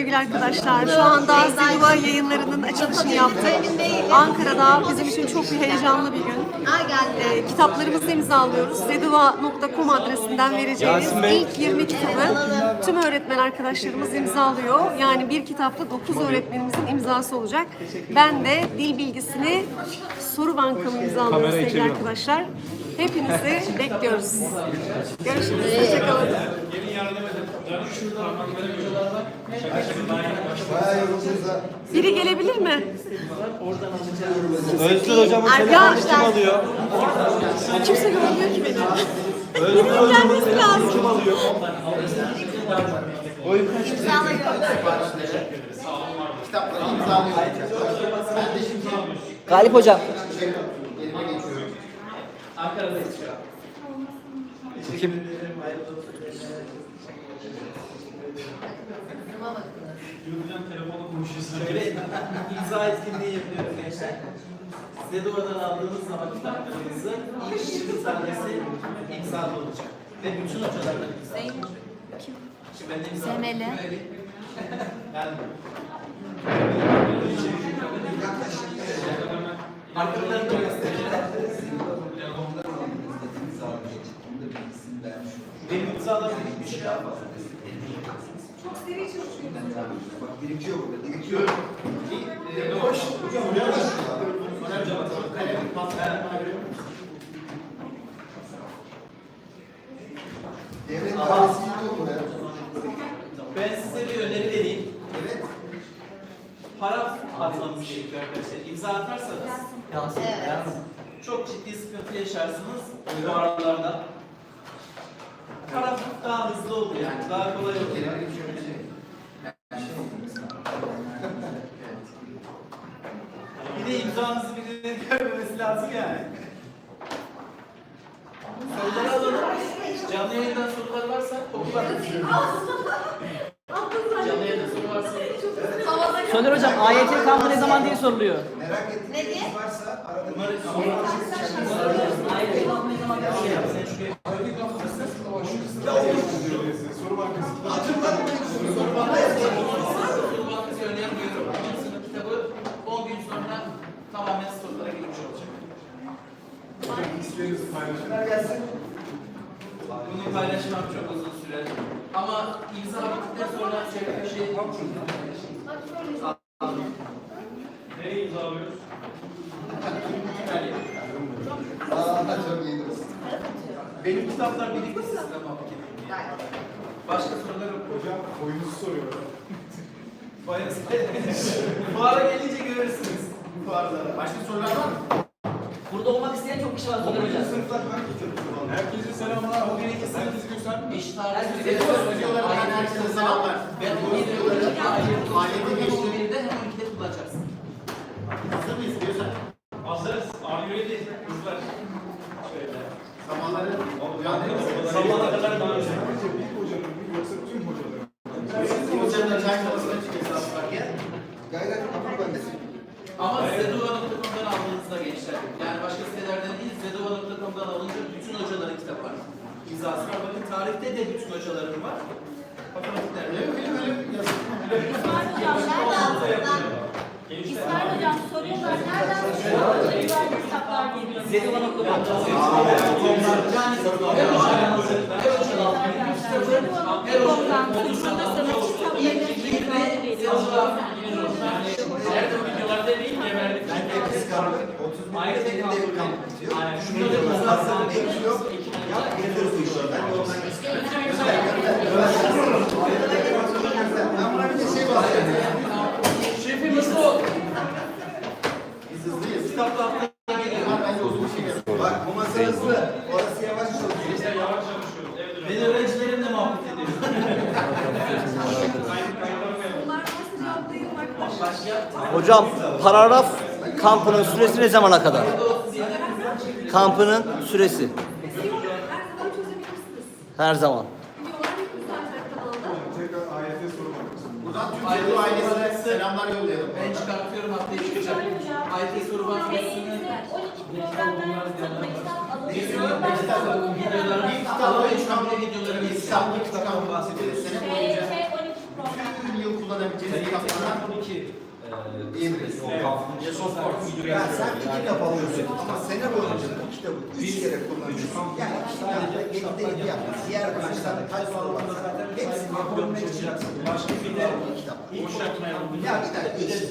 sevgili arkadaşlar. Şu anda Zilva yayınlarının açılışını yaptık. Ankara'da bizim için çok bir heyecanlı bir gün. Ee, kitaplarımızı imzalıyoruz. Zeduva.com adresinden vereceğimiz ilk 20 kitabı tüm öğretmen arkadaşlarımız imzalıyor. Yani bir kitapta 9 öğretmenimizin imzası olacak. Ben de dil bilgisini soru bankamı imzalıyorum sevgili arkadaşlar. Hepinizi bekliyoruz. Görüşürüz. Hoşçakalın. Biri gelebilir mi? Özgür hocamın telefonunu kim alıyor? Kimse görmüyor ki beni. Özgür hocamın Gelmesi lazım. kim alıyor? Boyu kaç? Galip hocam. Kim? Evet, imza etkinliği yapıyoruz gençler. Size de oradan aldığınız zaman kitaplarınızı ilk 20 tanesi imzalı olacak. Ve bütün hocalarla imzalı olacak. Şimdi ben de imza Semeli. Yani. Benim imzalarım bir şey yapmaz. Ben size bir öneri vereyim. Evet. Para atmanız gerekiyor arkadaşlar. İmza atarsanız Evet. çok ciddi sıkıntı yaşarsınız bu Para daha hızlı olur yani. Daha kolay olur. Bir de imzanızı birinin görmemesi lazım yani. Soruları alalım. Canlı yayından sorular varsa okullar. Canlı yayında soru varsa. Soner hocam AYT kampı ne zaman diye soruluyor. Ne zaman diye soruluyor. Sen şuraya Soru bankası önermiyorum. Hepsinin kitabı 10 gün sonra tamamen stoklara girmiş olacak. Bunu paylaşmam çok uzun sürer. Ama imza bittikten sonra şöyle bir şey Nereye imzalıyoruz? Benim kitaplar birlikte sistem Başka sorular yok. Hocam oyunuzu soruyorlar. Bayağı Fuara gelince görürsünüz. Fuarlara. Başka sorular var mı? Burada olmak isteyen çok kişi var Soner hocam. Herkese selamlar. O birinci sınıf göster. İş Herkese tarihi. selamlar. Aynen herkese selamlar. Ben 17 Ailede geçtiğinde hem 12'de kullanacaksın. Hazır mıyız diyorsan? Hazırız. Are you ready? Kızlar. Şöyle. Samanları uyandırırız. Samana kadar daha önce. Hocanın çay molasına çıkıyorsa aslar gel. Ama Zedova.com'dan aldığınızda gençler. Yani başka sitelerden değil, Zedova.com'dan alınca bütün hocaların kitap var. İmzası var. Bakın tarihte de bütün hocaların var. Matematiklerde. Öyle öyle yazın. İsmail Hocam soruyorlar nereden soruyorlar? Güvenli kitaplar geliyor. Zeduva.com. Yani her hocanın hazırlıkta, her hocanın altında her hocanın Burada sana kitapların ifade geliyor. Nerede videolarda değil mi verdik? Ayrı tek kaldı. Aynen. Şunları da hazırladık. Şefim hızlı ol. Biz hızlıyız. Kitapta hafta geliyor. Bence uzun bir şey yapıyor. Bak bu masa hızlı. Orası yavaş çalışıyor. De yavaş çalışıyoruz. Ben öğrencilerimle muhabbet ediyorum. Hocam paragraf kampının süresi ne zamana kadar? Kampının süresi. Her zaman. Buradan Zeydo ailesine selamlar yollayalım. Ben çıkartıyorum haftaya çıkacak. IT soru bankasını 12 programlar satma kitap alınıyor. videolarını Bir üç videoları kitapla bir kitapla bahsediyoruz. Sene boyunca. TYT 12 bütün yıl kullanabileceğiniz kitaplardan 12 diyebiliriz. Sen iki kitap alıyorsun. Ama sene boyunca bu kitabı üç kere kullanıyorsun. Yani iki kitapta yedide yedi yaptın. Diğer branşlarda kaç soru var? Hepsini yapabilmek için başka bir de kitap. Ya bir dakika. işte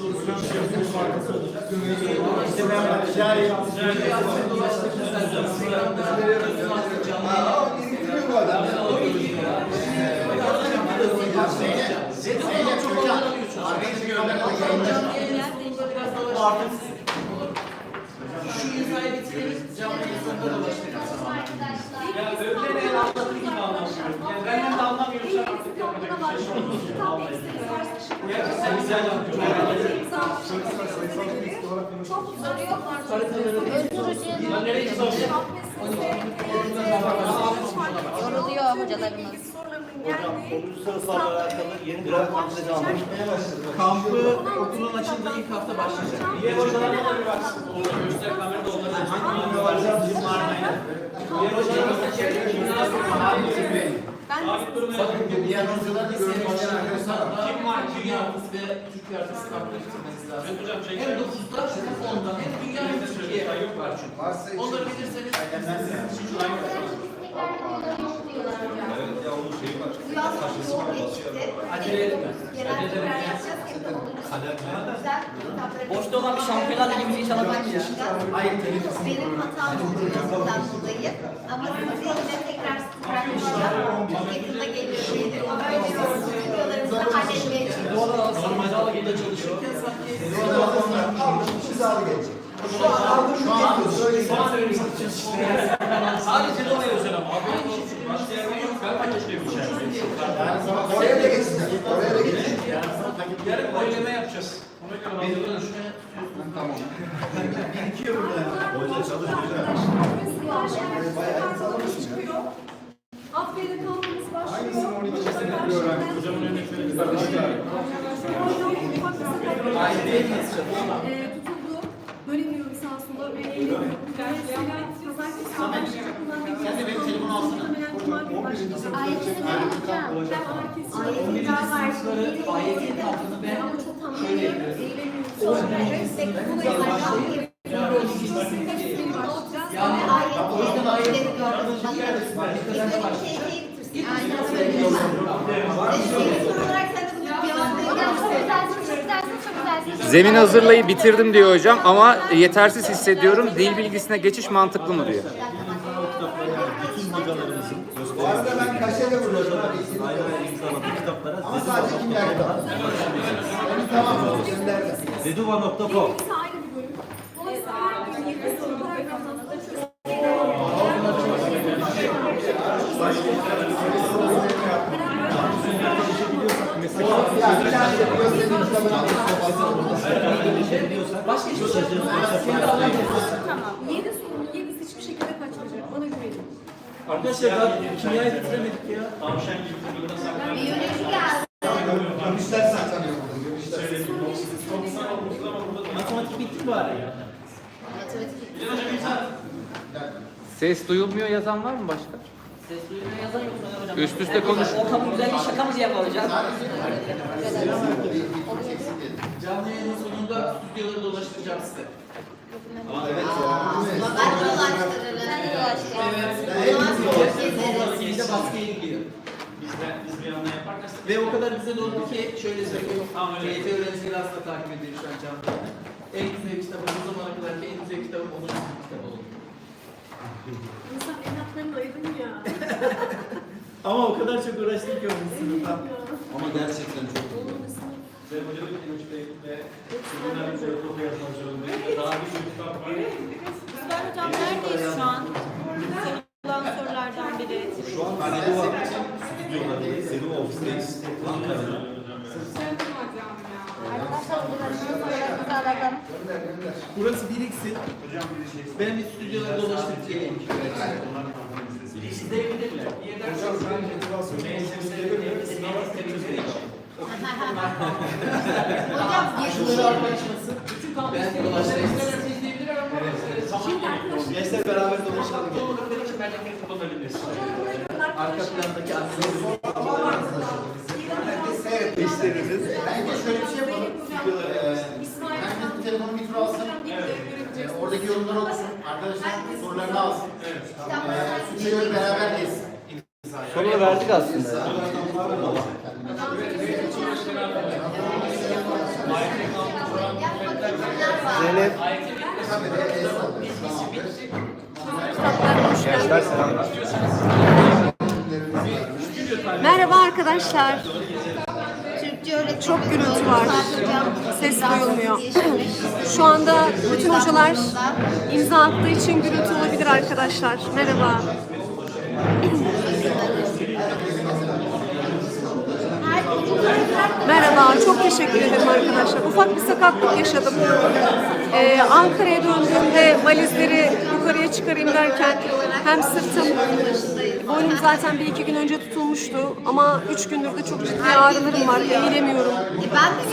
Aa, o biriktiriyor bu adam. Zeynep Türkan. Arkadaşı göndermek Şu imzayı bitirelim. Canlı yazımda dolaştıracağız. Ya öyle ne anlatır gibi anlamıyorum. Yani benden de anlamıyorsan artık yapacak bir şey yok. Çok soruyor. Ben nereye gideceğim? Yoruluyor hocalarımız. Uluslararası alakalı yeni bir konuşma devam Kampı okulun açıldığı ilk hafta başlayacak. Diğer hocalarla da bir baksın. Olur, göster kamerada onları hangi bilgi var? Diğer hocalarla da çevre kimler Sabit durmaya Diğer hocalar da görmüşler arkadaşlar. Kim var? Kim yok? Ve Türkiye Arası kampı bitirmeniz lazım. Evet Hem 9'da hem 10'da hem dünya hem Türkiye. var çünkü. Onları bilirseniz acele etme. Boşta olan bir şampiyonlar ligimizi inşallah bakmayacağız. Benim hatam oldu yazıdan dolayı. Ama sizi yine tekrar bırakmayacağım. Çok yakında geliyor gelir. Öyle yorumcu videolarımızı halletmeye çalışıyorum. Normalde alıgıda çalışırken sanki imzalı gelecek. Şu an aldım şu an söyleyeyim. Bana öyle satacağız işte. Sadece de oraya özel ama. Haberin olsun. Başka yerde yok. Ben yaşındayım içeride? Oraya da geçecek. Oraya da geçecek. Yarın oylama yapacağız. Ona göre hazırlanın. Haftaya kampımız başlıyor. Hocamın önüne şöyle bir kardeşim var. Ee, tutuldu. Bölünmüyorum sağ sola ve eğleniyorum. Dolayısıyla pazartesi kullandığım Sen de benim telefonu alsana. Ayetini. Ben Ayetini daha var. ayetin altını ben şöyle yapıyorum. Eğleniyorum. Sonra destek bulayım. Yani Zemin hazırlayıp bitirdim diyor hocam ama yetersiz hissediyorum. Dil bilgisine geçiş mantıklı mı diyor. Ben kaşe de vuruyorum. Ama sadece kimler kitap. Onu tamam. Zeduva.com Ya bir tane de göstereyim kitabını alayım. başka hiçbir şey yapmıyorsunuz. Kendi alanınızda. Yedi sorunun yedisi hiçbir şekilde kaçmayacak. Bana güvenin. Arkadaşlar daha kimyayı bitiremedik ya. Tavşan gibi fırında saklanıyor. Biyoloji geldi. Gömüşler saklanıyor burada. Gömüşler. Matematik bitti bari ya. Ses duyulmuyor yazan var mı başka? Ses sana hocam. Üst üste konuş. Ortamın güzel bir şaka mı yapar hocam? Canlı yayının sonunda stüdyoları dolaştıracağım size. Evet ya. Ben dolaştırırım. Ben dolaştırırım. Evet. Biz de biz bir anda yaparız. Ve o kadar güzel oldu ki şöyle söyleyeyim. TYT öğrencileri aslında takip ediyor şu an canlı. En güzel kitabım bu zamana kadar en güzel kitabım onun kitap oldu. İnsan evlatlarını ayırdın ya. Ama o kadar çok uğraştık ki onun sınıfta. Ama gerçekten çok Ve hoca da Timuç Bey ve bunların çok yazmak zorundayım. Daha bir sürü kitap var. Güzel hocam neredeyiz şu an? Sorulan sorulardan biri. Şu an Zeduva stüdyolarındayız. Zeduva ofisteyiz. Ankara'da. Arkadaşlar sorularımızı alalım. Gönder gönder. Burası biriksin. Ben bir stüdyoları dolaştırıp geleyim. İzleyebilirler. Bir yerden sonra Hocam Şunları başlasın. Bütün kampüsü ben dolaştırayım. izleyebilir ama Gençler beraber dolaşalım. Doğru için bence bir kullanabiliriz. arka plandaki aksiyonu alsın. Ee, oradaki yorumları okusun. Arkadaşlar sorularını alsın. Ee, Stüdyoyu beraber gezsin. Sorunu verdik aslında. Zeynep. Merhaba arkadaşlar. Çok gürültü var. Ses duyulmuyor. yaşamış. Şu anda bütün hocalar imza attığı için gürültü olabilir arkadaşlar. Merhaba. Merhaba, çok teşekkür ederim arkadaşlar. Ufak bir sakatlık yaşadım. Ee, Ankara'ya döndüğümde valizleri yukarıya çıkarayım derken hem sırtım, boynum zaten bir iki gün önce tutulmuştu ama üç gündür de çok ciddi ağrılarım var. Eğilemiyorum.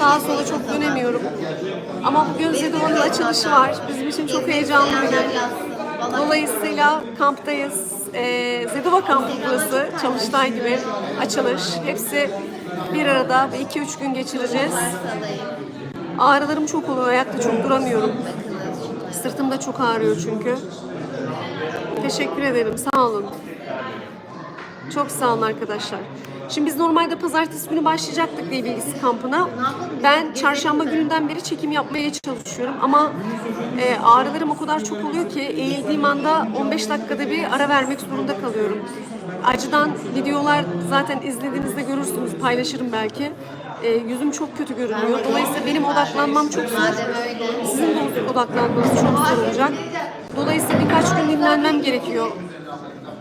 Sağa sola çok dönemiyorum. Ama bugün Zedova'nın açılışı var. Bizim için çok heyecanlı bir gün. Dolayısıyla kamptayız. Ee, Zedova kampı burası. Çalıştay gibi açılış. Hepsi bir arada ve 2-3 gün geçireceğiz. Ağrılarım çok oluyor. Ayakta çok duramıyorum. Sırtım da çok ağrıyor çünkü. Teşekkür ederim. Sağ olun. Çok sağ olun arkadaşlar. Şimdi biz normalde pazartesi günü başlayacaktık dil bilgisi kampına. Ben çarşamba gününden beri çekim yapmaya çalışıyorum ama e, ağrılarım o kadar çok oluyor ki eğildiğim anda 15 dakikada bir ara vermek zorunda kalıyorum. Acıdan videolar zaten izlediğinizde görürsünüz, paylaşırım belki. E, yüzüm çok kötü görünüyor. Dolayısıyla benim odaklanmam çok zor. Sizin de odaklanmanız çok zor olacak. Dolayısıyla birkaç gün dinlenmem gerekiyor.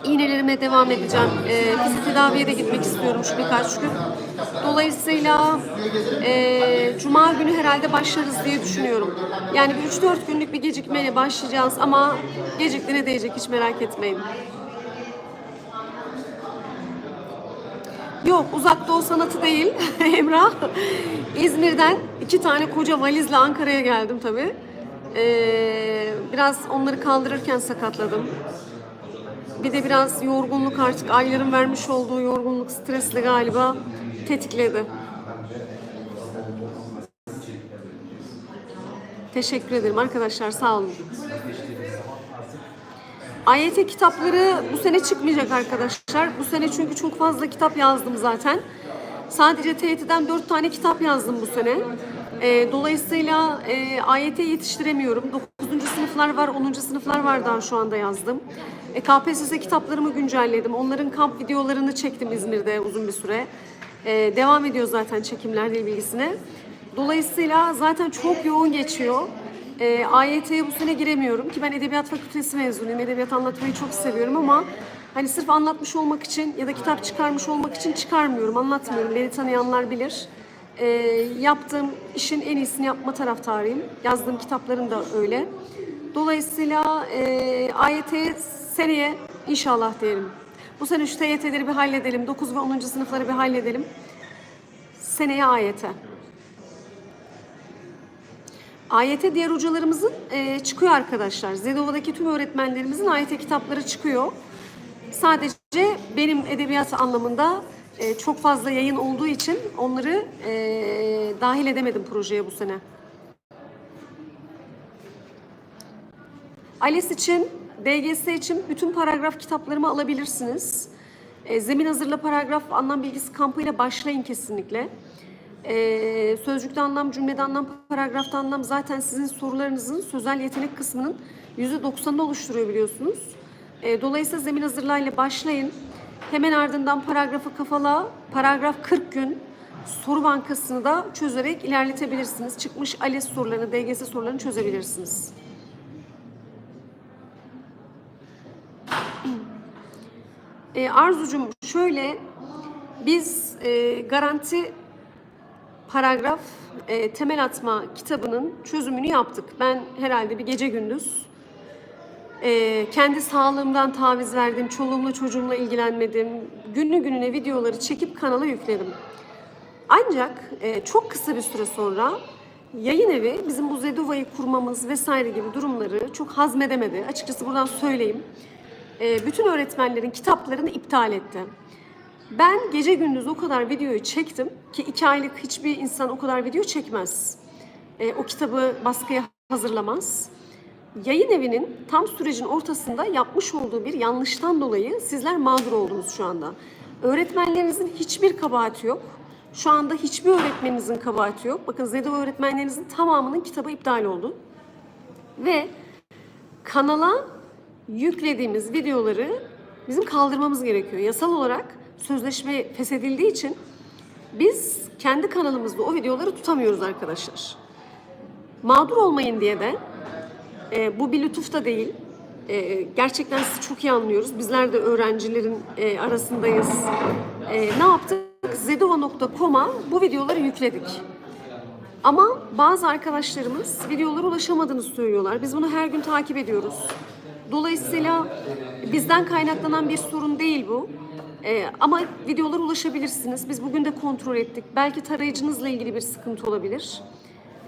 İğnelerime devam edeceğim. Ee, fizik tedaviye de gitmek istiyorum şu birkaç gün. Dolayısıyla e, Cuma günü herhalde başlarız diye düşünüyorum. Yani bir 3-4 günlük bir gecikmeyle başlayacağız ama geciktiğine değecek hiç merak etmeyin. Yok uzak doğu sanatı değil Emrah. İzmir'den iki tane koca valizle Ankara'ya geldim tabii. Ee, biraz onları kaldırırken sakatladım. Bir de biraz yorgunluk artık ayların vermiş olduğu yorgunluk stresle galiba tetikledi. Teşekkür ederim arkadaşlar sağ olun. AYT kitapları bu sene çıkmayacak arkadaşlar. Bu sene çünkü çok fazla kitap yazdım zaten. Sadece TYT'den 4 tane kitap yazdım bu sene. Ee, dolayısıyla e, AYT yetiştiremiyorum. 9. sınıflar var, 10. sınıflar var daha şu anda yazdım. E, KPSS kitaplarımı güncelledim. Onların kamp videolarını çektim İzmir'de uzun bir süre. E, devam ediyor zaten çekimler dil bilgisine. Dolayısıyla zaten çok yoğun geçiyor. E, AYT'ye bu sene giremiyorum ki ben Edebiyat Fakültesi mezunuyum. Edebiyat anlatmayı çok seviyorum ama hani sırf anlatmış olmak için ya da kitap çıkarmış olmak için çıkarmıyorum, anlatmıyorum. Beni tanıyanlar bilir. E, yaptığım işin en iyisini yapma taraftarıyım. Yazdığım kitapların da öyle. Dolayısıyla e, AYT seneye inşallah diyelim. Bu sene şu TYT'leri bir halledelim. 9 ve 10. sınıfları bir halledelim. Seneye AYT. AYT diğer hocalarımızın e, çıkıyor arkadaşlar. Zedova'daki tüm öğretmenlerimizin AYT kitapları çıkıyor. Sadece benim edebiyat anlamında e, çok fazla yayın olduğu için onları e, dahil edemedim projeye bu sene. ALES için, DGS için bütün paragraf kitaplarımı alabilirsiniz. E, zemin hazırla paragraf anlam bilgisi kampıyla başlayın kesinlikle. E, sözcükte anlam, cümlede anlam, paragrafta anlam zaten sizin sorularınızın sözel yetenek kısmının %90'ını oluşturuyor biliyorsunuz. E, dolayısıyla zemin hazırlayla başlayın. Hemen ardından paragrafı kafala, paragraf 40 gün soru bankasını da çözerek ilerletebilirsiniz. Çıkmış ALES sorularını, DGS sorularını çözebilirsiniz. E, Arzucum şöyle biz e, garanti paragraf e, temel atma kitabının çözümünü yaptık. Ben herhalde bir gece gündüz e, kendi sağlığımdan taviz verdim, çoluğumla çocuğumla ilgilenmedim. Günlü gününe videoları çekip kanala yükledim. Ancak e, çok kısa bir süre sonra yayın evi bizim bu Zedova'yı kurmamız vesaire gibi durumları çok hazmedemedi. Açıkçası buradan söyleyeyim. E, bütün öğretmenlerin kitaplarını iptal etti. Ben gece gündüz o kadar videoyu çektim ki iki aylık hiçbir insan o kadar video çekmez. E, o kitabı baskıya hazırlamaz. Yayın evinin tam sürecin ortasında yapmış olduğu bir yanlıştan dolayı sizler mağdur oldunuz şu anda. Öğretmenlerinizin hiçbir kabahati yok. Şu anda hiçbir öğretmeninizin kabahati yok. Bakın ZEDO öğretmenlerinizin tamamının kitabı iptal oldu. Ve kanala yüklediğimiz videoları bizim kaldırmamız gerekiyor. Yasal olarak sözleşme feshedildiği için biz kendi kanalımızda o videoları tutamıyoruz arkadaşlar. Mağdur olmayın diye de e, bu bir lütuf da değil. E, gerçekten sizi çok iyi anlıyoruz. Bizler de öğrencilerin e, arasındayız. E, ne yaptık? Zedova.com'a bu videoları yükledik. Ama bazı arkadaşlarımız videolara ulaşamadığını söylüyorlar. Biz bunu her gün takip ediyoruz. Dolayısıyla bizden kaynaklanan bir sorun değil bu. Ee, ama videolara ulaşabilirsiniz. Biz bugün de kontrol ettik. Belki tarayıcınızla ilgili bir sıkıntı olabilir.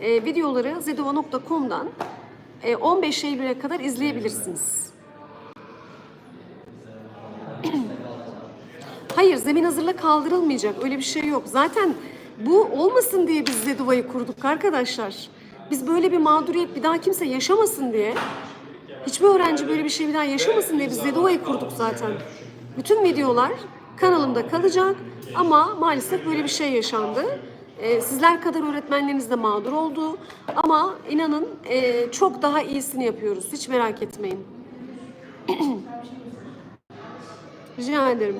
Ee, videoları zedova.com'dan e, 15 Eylül'e kadar izleyebilirsiniz. Hayır, zemin hazırla kaldırılmayacak. Öyle bir şey yok. Zaten bu olmasın diye biz Zeduva'yı kurduk arkadaşlar. Biz böyle bir mağduriyet bir daha kimse yaşamasın diye, hiçbir öğrenci böyle bir şey bir daha yaşamasın diye biz Zeduva'yı kurduk zaten. Bütün videolar kanalımda kalacak ama maalesef böyle bir şey yaşandı. Ee, sizler kadar öğretmenleriniz de mağdur oldu ama inanın e, çok daha iyisini yapıyoruz. Hiç merak etmeyin. Rica ederim.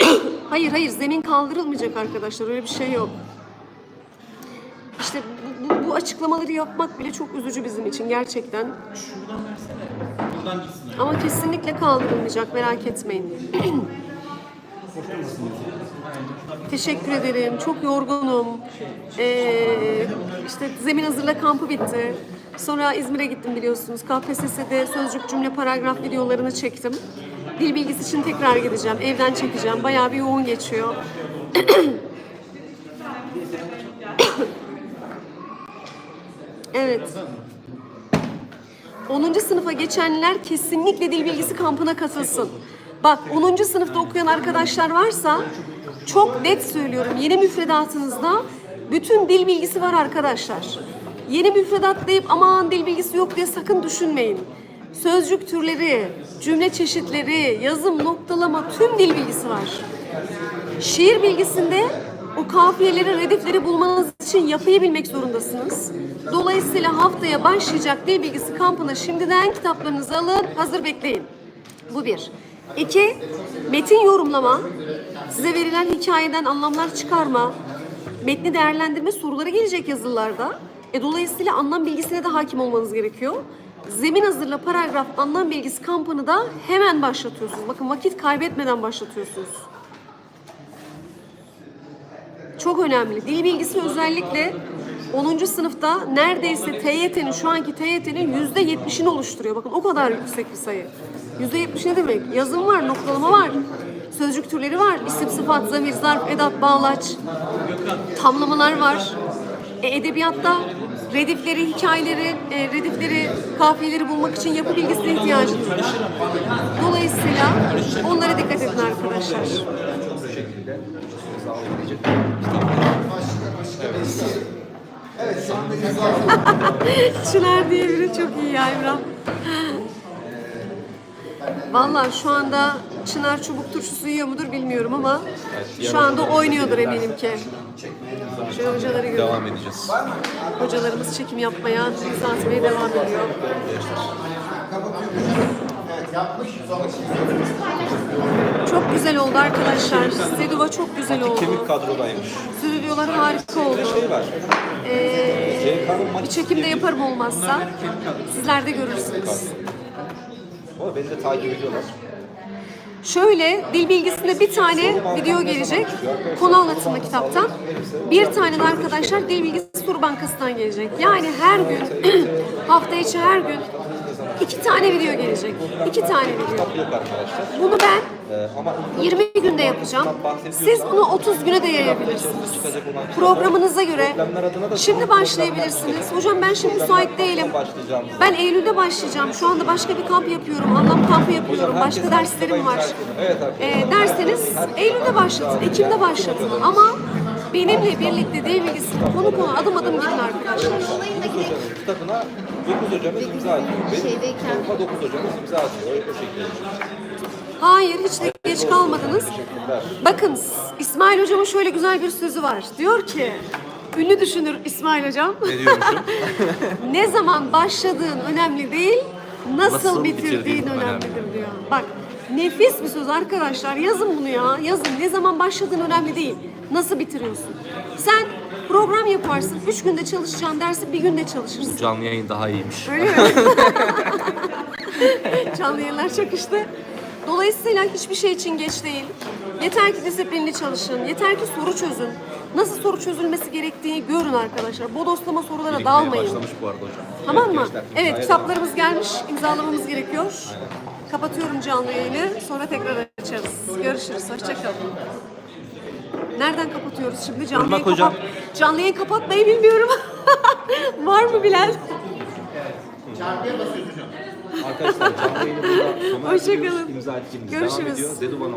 hayır hayır zemin kaldırılmayacak arkadaşlar öyle bir şey yok. İşte bu, bu, bu açıklamaları yapmak bile çok üzücü bizim için gerçekten. Buradan gitsin. Ama kesinlikle kaldırılmayacak merak etmeyin. Teşekkür ederim. Çok yorgunum. Ee, işte zemin hazırla kampı bitti. Sonra İzmir'e gittim biliyorsunuz. KPSS'de sözcük cümle paragraf videolarını çektim. Dil bilgisi için tekrar gideceğim. Evden çekeceğim. Bayağı bir yoğun geçiyor. evet. 10. sınıfa geçenler kesinlikle dil bilgisi kampına katılsın. Bak 10. sınıfta okuyan arkadaşlar varsa çok net söylüyorum yeni müfredatınızda bütün dil bilgisi var arkadaşlar. Yeni müfredat deyip aman dil bilgisi yok diye sakın düşünmeyin. Sözcük türleri, cümle çeşitleri, yazım, noktalama tüm dil bilgisi var. Şiir bilgisinde o kafiyeleri, redifleri bulmanız için yapıyı bilmek zorundasınız. Dolayısıyla haftaya başlayacak dil bilgisi kampına şimdiden kitaplarınızı alın, hazır bekleyin. Bu bir. İki, metin yorumlama, size verilen hikayeden anlamlar çıkarma, metni değerlendirme soruları gelecek yazılarda. E, dolayısıyla anlam bilgisine de hakim olmanız gerekiyor. Zemin hazırla paragraf anlam bilgisi kampını da hemen başlatıyorsunuz. Bakın vakit kaybetmeden başlatıyorsunuz. Çok önemli. Dil bilgisi özellikle 10. sınıfta neredeyse TYT'nin, şu anki TYT'nin yüzde 70'ini oluşturuyor. Bakın o kadar yüksek bir sayı. Yüzde 70 ne demek? Yazım var, noktalama var. Sözcük türleri var. İsim, sıfat, zamir, zarf, edat, bağlaç. Tamlamalar var. E, edebiyatta redifleri, hikayeleri, e, redifleri, kafiyeleri bulmak için yapı bilgisine ihtiyacınız var. Dolayısıyla onlara dikkat edin arkadaşlar. Evet şu anda imza Çınar diye biri çok iyi ya İbrahim. Valla şu anda Çınar çubuk turşusu yiyor mudur bilmiyorum ama şu anda oynuyordur eminim ki. Şöyle hocaları görüyorum. Devam edeceğiz. Hocalarımız çekim yapmaya, atmaya devam ediyor. Çok güzel oldu arkadaşlar. Seduva çok güzel oldu. Kemik kadrodaymış. Stüdyolar harika oldu. Şey var. Ee, bir çekimde yaparım olmazsa. Sizler de görürsünüz. O beni de takip ediyorlar. Şöyle dil bilgisinde bir tane video gelecek. Konu anlatımı kitaptan. Bir tane de arkadaşlar dil bilgisi soru bankasından gelecek. Yani her gün hafta içi her gün iki tane video gelecek. İki tane video. Yok arkadaşlar. Bunu ben Ee, ama 20 günde yapacağım. Siz bunu 30 güne de yayabilirsiniz. Programınıza göre şimdi başlayabilirsiniz. Hocam ben şimdi müsait değilim. Ben Eylül'de başlayacağım. Şu anda başka bir kamp yapıyorum. Anlam kampı yapıyorum. Başka derslerim var. Evet arkadaşlar. Ee, derseniz Eylül'de başlatın, Ekim'de başlatın. Ama Benimle birlikte dil bilgisine konu konu adım adım gidin arkadaşlar. Olayım da gidelim. Kitabına 9 hocamız imza atıyor. Benim Şeydeyken. kitabıma 9 hocamız imza atıyor. O, o şekilde. Hayır hiç de geç kalmadınız. Bakın İsmail hocamın şöyle güzel bir sözü var. Diyor ki ünlü düşünür İsmail hocam. Ne diyormuşum? ne zaman başladığın önemli değil, nasıl, Nasıl bitirdiğin, bitirdiğin önemlidir diyor. Bak nefis bir söz arkadaşlar. Yazın bunu ya. Yazın. Ne zaman başladığın önemli değil. Nasıl bitiriyorsun? Sen program yaparsın. Üç günde çalışacağın dersi bir günde çalışırsın. Canlı yayın daha iyiymiş. Öyle mi? Canlı yayınlar çok işte. Dolayısıyla hiçbir şey için geç değil. Yeter ki disiplinli çalışın. Yeter ki soru çözün. Nasıl soru çözülmesi gerektiğini görün arkadaşlar. Bodoslama sorulara Birikmeye dalmayın. başlamış bu arada hocam. Tamam mı? gençler, Evet imzaya kitaplarımız gelmiş. İmzalamamız gerekiyor. Kapatıyorum canlı yayını. Sonra tekrar açarız. Görüşürüz. Hoşçakalın. Nereden kapatıyoruz şimdi? Canlı Irmak yayın hocam. kapat- Canlı yayın kapatmayı bilmiyorum. Var mı bilen? Çarpıya basıyoruz hocam. Arkadaşlar canlı yayını burada sona Hoşça kalın. İmza etkinliğimiz Görüşürüz. devam ediyor. Zedu bana